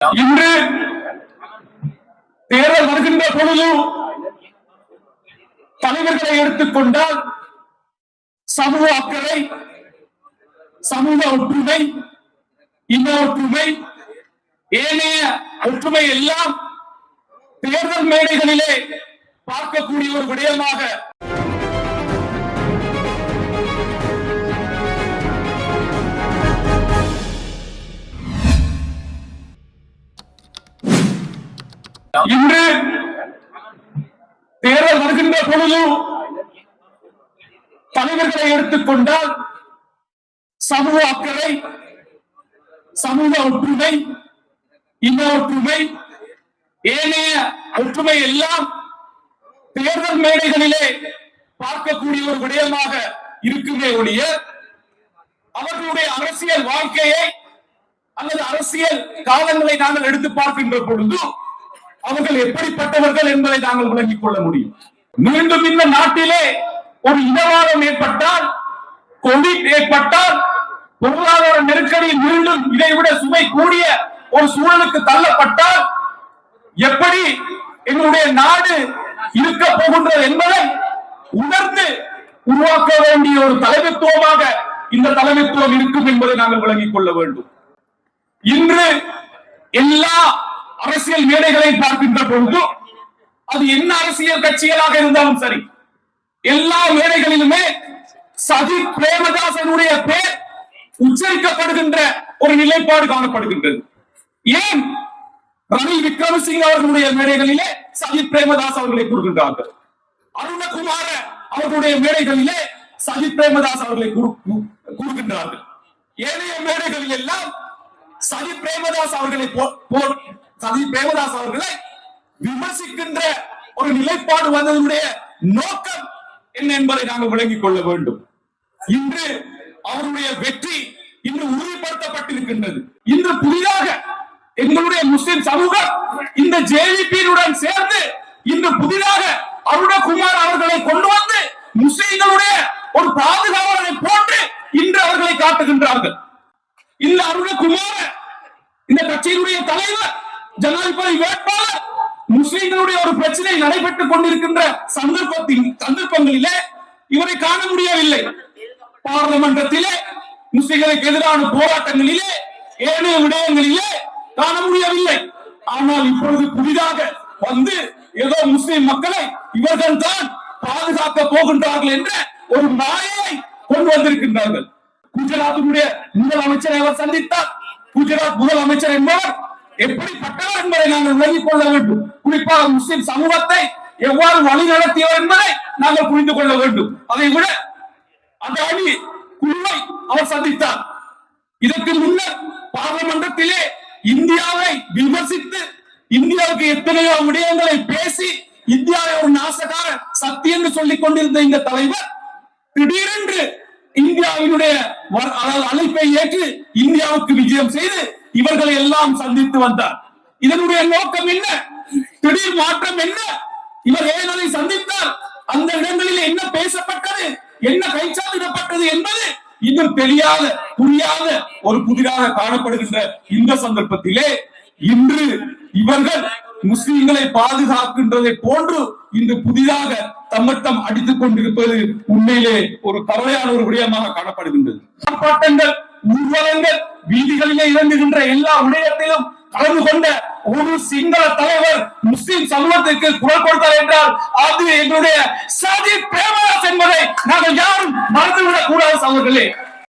இன்று தேர்தல் வருகின்ற பொழுது தலைவர்களை எடுத்துக்கொண்டால் சமூக அக்கறை சமூக ஒற்றுமை இன ஒற்றுமை ஏனைய ஒற்றுமை எல்லாம் தேர்தல் மேடைகளிலே பார்க்கக்கூடிய ஒரு விடயமாக இன்று தேர்தல் வருகின்ற பொழுது தலைவர்களை எடுத்துக்கொண்டால் சமூக அக்கறை சமூக ஒற்றுமை இன ஒற்றுமை ஏனைய ஒற்றுமை எல்லாம் தேர்தல் மேடைகளிலே பார்க்கக்கூடிய ஒரு விடயமாக இருக்குமே ஒழிய அவர்களுடைய அரசியல் வாழ்க்கையை அல்லது அரசியல் காலங்களை நாங்கள் எடுத்து பார்க்கின்ற பொழுது அவர்கள் எப்படிப்பட்டவர்கள் என்பதை நாங்கள் விளங்கிக் கொள்ள முடியும். மீண்டும் இந்த நாட்டிலே ஒரு இனவாதம் ஏற்பட்டால் கோவிட் ஏற்பட்டால் பொருளாதார நெருக்கடியில் மீண்டும் இதைவிட சுமை கூடிய ஒரு சூழலுக்கு தள்ளப்பட்டால் எப்படி எங்களுடைய நாடு இருக்க போகின்றது என்பதை உணர்ந்து உருவாக்க வேண்டிய ஒரு தலைமைத்துவமாக இந்த தலைமைத்துவம் இருக்கும் என்பதை நாங்கள் விளங்கிக் கொள்ள வேண்டும். இன்று எல்லா அரசியல் மேடைகளை பார்க்கின்ற பொழுது அது என்ன அரசியல் கட்சிகளாக இருந்தாலும் சரி எல்லா மேடைகளிலுமே சதி பிரேமதாசனுடைய பேர் உச்சரிக்கப்படுகின்ற ஒரு நிலைப்பாடு காணப்படுகின்றது. ஏன்? ரணில் விக்ரமசிங்க அவர்களுடைய மேடைகளிலே சஜித் பிரேமதாஸ் அவர்களை கூறுகின்றார்கள். அருணகுமார அவர்களுடைய மேடைகளிலே சஜித் பிரேமதாஸ் அவர்களை கூறுகின்றார்கள். ஏனைய மேடைகளில் எல்லாம் சஜித் பிரேமதாஸ் அவர்களை சதி பிரேமதாஸ் அவர்களை விமர்சிக்கின்ற ஒரு நிலைப்பாடு வந்ததனுடைய நோக்கம் என்ன என்பதை நாங்கள் விளங்கிக் கொள்ள வேண்டும். இன்று அவருடைய வெற்றி இன்று உறுதிப்படுத்தப்பட்டிருக்கின்றது. இன்று புதிதாக எங்களுடைய முஸ்லிம் சமூகம் இந்த ஜேவிபியுடன் சேர்ந்து இன்று புதிதாக அருணகுமார் அவர்களை கொண்டு வந்து முஸ்லிம்களுடைய ஒரு பாதுகாவலரை போட்டு இன்று அவர்களை காட்டுகின்றார்கள். இந்த அருணகுமார இந்த கட்சியினுடைய தலைவர் ஜனாதிபதி வேட்பாளர் முஸ்லிம்களுடைய ஒரு பிரச்சனை நடைபெற்றுக் கொண்டிருக்கின்ற சந்தர்ப்பத்தின் சந்தர்ப்பங்களிலே இவரை காண முடியவில்லை. பார்லமெண்டத்திலே முஸ்லிம்களுக்கு எதிரான போராட்டங்களிலே ஏனைய விடயங்களிலே காண முடியவில்லை. ஆனால் இப்பொழுது புதிதாக வந்து ஏதோ முஸ்லிம் மக்களை இவர்கள் தான் பாதுகாக்க போகின்றார்கள் என்ற ஒரு மாயை கொண்டு வந்திருக்கின்றார்கள். குஜராத்தினுடைய முதலமைச்சரை அவர் சந்தித்தார். குஜராத் முதலமைச்சர் என்பவர் எப்படிப்பட்டவர் என்பதை நாங்கள் விலகிக் கொள்ள வேண்டும். குறிப்பாக முஸ்லிம் சமூகத்தை எவ்வாறு வழி நடத்தியவர் என்பதை நாங்கள் புரிந்து கொள்ள வேண்டும். அதை விட அதானி குழுவை அவர் சந்தித்தார். இதற்கு முன்னர் பாராளுமன்றத்திலே இந்தியாவை விமர்சித்து இந்தியாவுக்கு எத்தனையோ விடயங்களை பேசி இந்தியாவை ஒரு நாசகார சக்தி என்று சொல்லிக் கொண்டிருந்த இந்த தலைவர் திடீரென்று இந்தியாவினுடைய வ- அழைப்பை ஏற்று இந்தியாவுக்கு விஜயம் செய்து இவர்களை எல்லாம் சந்தித்து வந்தார். இதனுடைய நோக்கம் என்ன? திடீர் மாற்றம் என்ன? இவர் ஏன் அதை சந்தித்தார். அந்த இடங்களில் என்ன பேசப்பட்டது? என்ன கைச்சாத்திடப்பட்டது என்பது இன்னும் தெரியாத புரியாத ஒரு புதிராக காணப்படுகின்ற இந்த சந்தர்ப்பத்திலே இன்று இவர்கள் முஸ்லிம்களை பாதுகாக்கின்றதை போன்று இன்று புதிதாக தம்மட்டம் அடித்துக் கொண்டிருப்பது உண்மையிலே ஒரு கவலையான ஒரு விடயமாக காணப்படுகின்றது. ஆர்ப்பாட்டங்கள் ஊர்வலங்கள் வீதிகளிலே இறங்குகின்ற எல்லா விடயத்திலும் கலந்து கொண்ட ஒரு சிங்கள தலைவர் முஸ்லிம் சமூகத்திற்கு குரல் கொடுத்தார் என்றால் அது எங்களுடைய சஜித் பிரேமதாஸ் என்பதை நாங்கள் யாரும் மறந்துவிடக் கூடாது சகோதரர்களே.